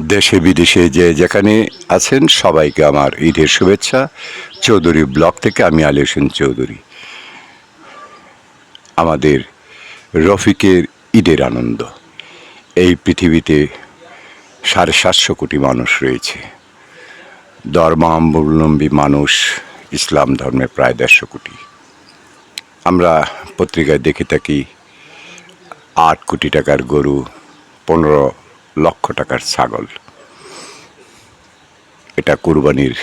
দেশে বিদেশে যে যেখানে আছেন সবাইকে আমার ঈদের শুভেচ্ছা। চৌধুরী ব্লক থেকে আমি আলী হোসেন চৌধুরী। আমাদের রফিকের ঈদের আনন্দ। এই পৃথিবীতে সাড়ে সাতশো কোটি মানুষ রয়েছে। ধর্মাবলম্বী মানুষ ইসলাম ধর্মে প্রায় দেড়শো কোটি। আমরা পত্রিকায় দেখে থাকি, আট কোটি টাকার গরু, পনেরো লক্ষ টাকার ছাগল। এটা কুরবানির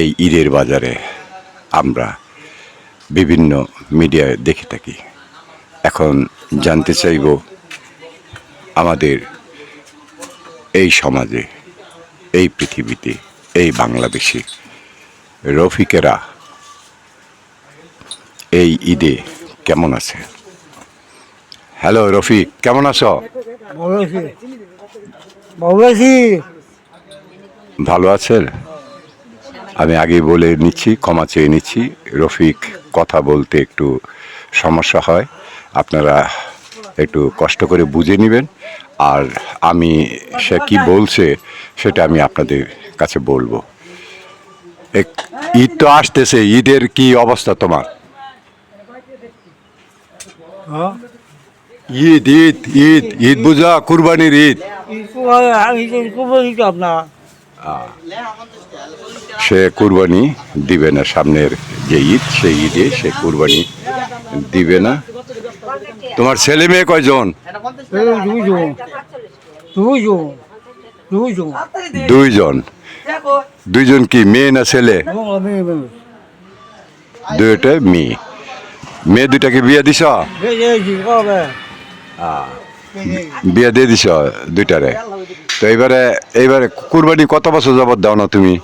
এই ঈদের বাজারে আমরা বিভিন্ন মিডিয়ায় দেখে থাকি। এখন জানতে চাইব আমাদের এই সমাজে, এই পৃথিবীতে, এই বাংলাদেশে রফিকেরা এই ঈদে কেমন আছে? হ্যালো রফিক কেমন আছো? ভালো আছি। ভালো আছেন আমি আগে বলে নিচ্ছি ক্ষমা চেয়ে নিচ্ছি। রফিক কথা বলতে একটু সমস্যা হয়। আপনারা একটু কষ্ট করে বুঝে নেবেন। আর আমি সে কি বলছে সেটা আমি আপনাদের কাছে বলব। ঈদ তো আসতেছে ঈদের কি অবস্থা তোমার? হ্যাঁ? ঈদ ঈদ ঈদ ঈদ বুঝা, কুরবানির ঈদ। সে কুরবানি দিবে না সামনের যে ঈদ, সেই ঈদে সে কুরবানি দিবে না। তোমার ছেলে মেয়ে কয়জন? দুইজন। দুইজন কি মেয়ে না ছেলে? দুইটা মেয়ে। মেয়ে দুইটাকে বিয়ে দিছ? বিয়ে দিয়ে দিছ দুইটারে। তো এইবারে এইবারে কুরবানি কত বছর যাবত দাও না তুমি?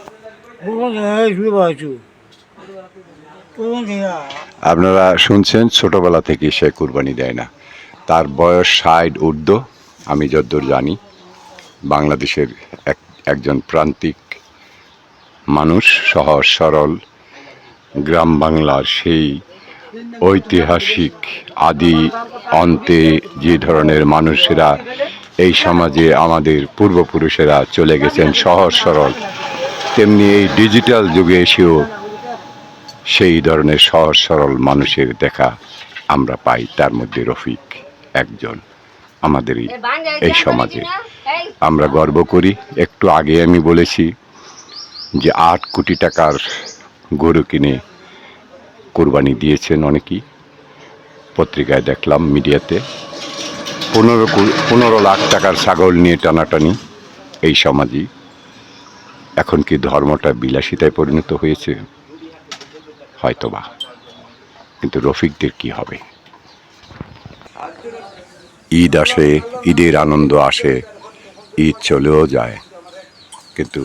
আপনারা শুনছেন, ছোটবেলা থেকে সে কুরবানি দেয় না। তার বয়স ষাট ঊর্ধ্ব, আমি যতদূর জানি। বাংলাদেশের এক, একজন প্রান্তিক মানুষ, সহজ সরল, গ্রাম বাংলার সেই ঐতিহাসিক আদি অন্তে যে ধরনের মানুষেরা এই সমাজে আমাদের পূর্বপুরুষেরা চলে গেছেন সহজ সরল, তেমনি এই ডিজিটাল যুগে এসেও সেই ধরনের সহজ সরল মানুষের দেখা আমরা পাই, তার মধ্যে রফিক একজন আমাদের এই- সমাজে। আমরা গর্ব করি, একটু আগে আমি বলেছি যে আট কোটি টাকার গরু কিনে কোরবানি দিয়েছেন অনেকেই। পত্রিকায় দেখলাম মিডিয়াতে, পনেরো পনেরো লাখ টাকার ছাগল নিয়ে টানাটানি এই সমাজই। এখন কি ধর্মটা বিলাসিতায় পরিণত হয়েছে? হয়তোবা। কিন্তু রফিকদের কি হবে? ঈদ আসে, ঈদের আনন্দ আসে, ঈদ চলেও যায়। কিন্তু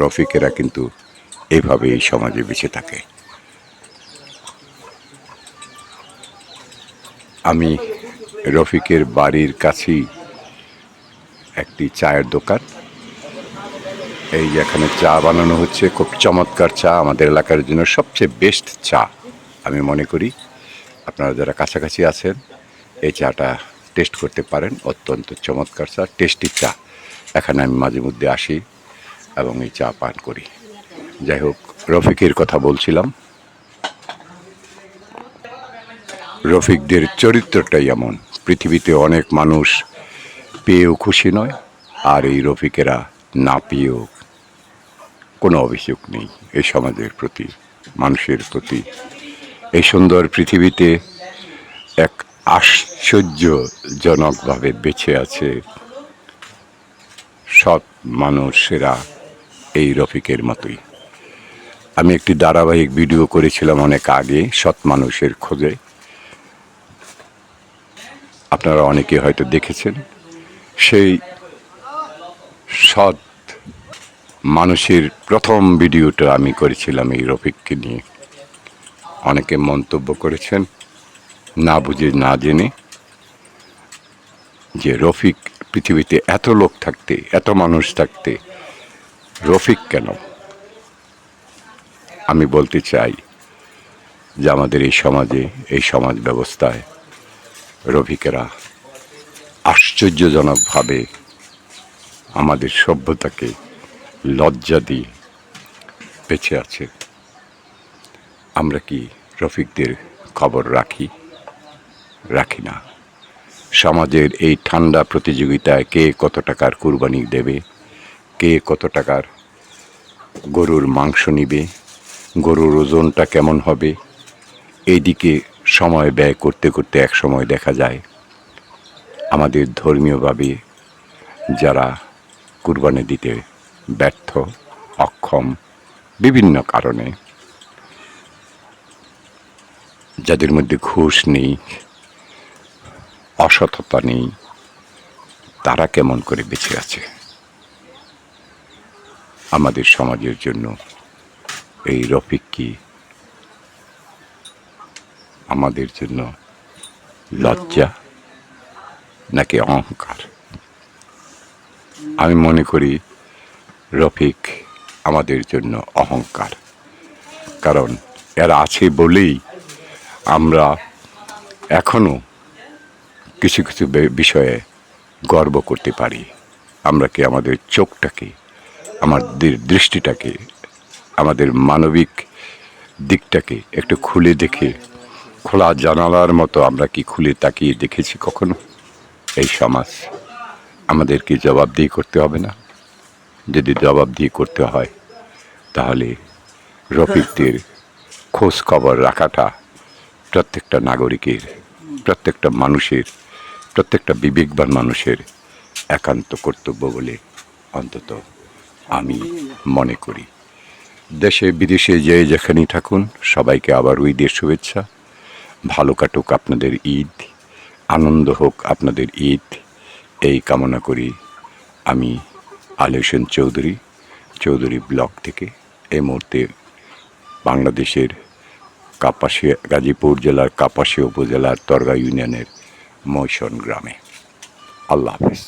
রফিকেরা কিন্তু এভাবে এই সমাজে বেঁচে থাকে। আমি রফিকের বাড়ির কাছেই একটি চায়ের দোকান। এই যে এখানে চা বানানো হচ্ছে, খুব চমৎকার চা, আমাদের এলাকার জন্য সবচেয়ে বেস্ট চা, আমি মনে করি। আপনারা যারা কাছাকাছি আছেন, এই চাটা টেস্ট করতে পারেন, অত্যন্ত চমৎকার চা টেস্টি চা। এখানে আমি মাঝে মধ্যে আসি এবং এই চা পান করি। যাই হোক, রফিকের কথা বলছিলাম। রফিকদের চরিত্রটাই এমন। পৃথিবীতে অনেক মানুষ পেয়েও খুশি নয়, আর এই রফিকেরা না পেয়েও কোনো অভিযোগ নেই এই সমাজের প্রতি, মানুষের প্রতি। এই সুন্দর পৃথিবীতে এক আশ্চর্যজনকভাবে বেঁচে আছে সৎ মানুষেরা এই রফিকের মতোই। আমি একটি ধারাবাহিক ভিডিও করেছিলাম অনেক আগে সৎ মানুষের খোঁজে। আপনারা অনেকে হয়তো দেখেছেন, সেই সৎ মানুষের প্রথম ভিডিওটা আমি করেছিলাম এই রফিককে নিয়ে। অনেকে মন্তব্য করেছেন, না বুঝে, না জেনে, যে রফিক পৃথিবীতে এত লোক থাকতে, এত মানুষ থাকতে, রফিক কেন? আমি বলতে চাই যে আমাদের এই সমাজে, এই সমাজ ব্যবস্থায় রফিকেরা আশ্চর্যজনকভাবে আমাদের সভ্যতাকে লজ্জা দিয়ে বেঁচে আছে। আমরা কি রফিকদের খবর রাখি? রাখি না। সমাজের এই ঠান্ডা প্রতিযোগিতায় কে কত টাকার কুরবানি দেবে? কে কত টাকার গরুর মাংস নিবে? গরুর ওজনটা কেমন হবে? এইদিকে সময় ব্যয় করতে করতে এক সময় দেখা যায়, আমাদের ধর্মীয়ভাবে যারা কুরবানি দিতে ব্যর্থ, অক্ষম, বিভিন্ন কারণে, যাদের মধ্যে ঘুষ নেই, অসততা নেই, তারা কেমন করে বেঁচে আছে? আমাদের সমাজের জন্য এই রফিক কি আমাদের জন্য লজ্জা নাকি অহংকার? আমি মনে করি রফিক আমাদের জন্য অহংকার। কারণ এরা আছে বলেই আমরা এখনও কিছু কিছু বিষয়ে গর্ব করতে পারি। আমরা কি আমাদের চোখটাকে আমাদের দৃষ্টিটাকে, আমাদের মানবিক দিকটাকে একটু খুলে দেখে খোলা জানালার মতো আমরা কি খুলে তাকিয়ে দেখেছি কখনো? এই সমাজ আমাদের কি জবাবদিহি করতে হবে না। যদি জবাবদিহি করতে হয় তাহলে রফিকদের খোঁজ খবর রাখাটা প্রত্যেকটা নাগরিকের প্রত্যেকটা মানুষের প্রত্যেকটা বিবেকবান মানুষের একান্ত কর্তব্য বলে অন্তত আমি মনে করি। দেশে বিদেশে যে যেখানেই থাকুন সবাইকে আবার ঈদের শুভেচ্ছা। ভালো কাটুক আপনাদের ঈদ, আনন্দ হোক আপনাদের ঈদ। এই কামনা করি আমি আলী হোসেন চৌধুরী চৌধুরী ব্লক থেকে। এই মুহূর্তে বাংলাদেশের কাপাসিয়া, গাজীপুর জেলার কাপাসিয়া উপজেলার তরগা ইউনিয়নের মৈশন গ্রামে। আল্লাহ হাফিজ।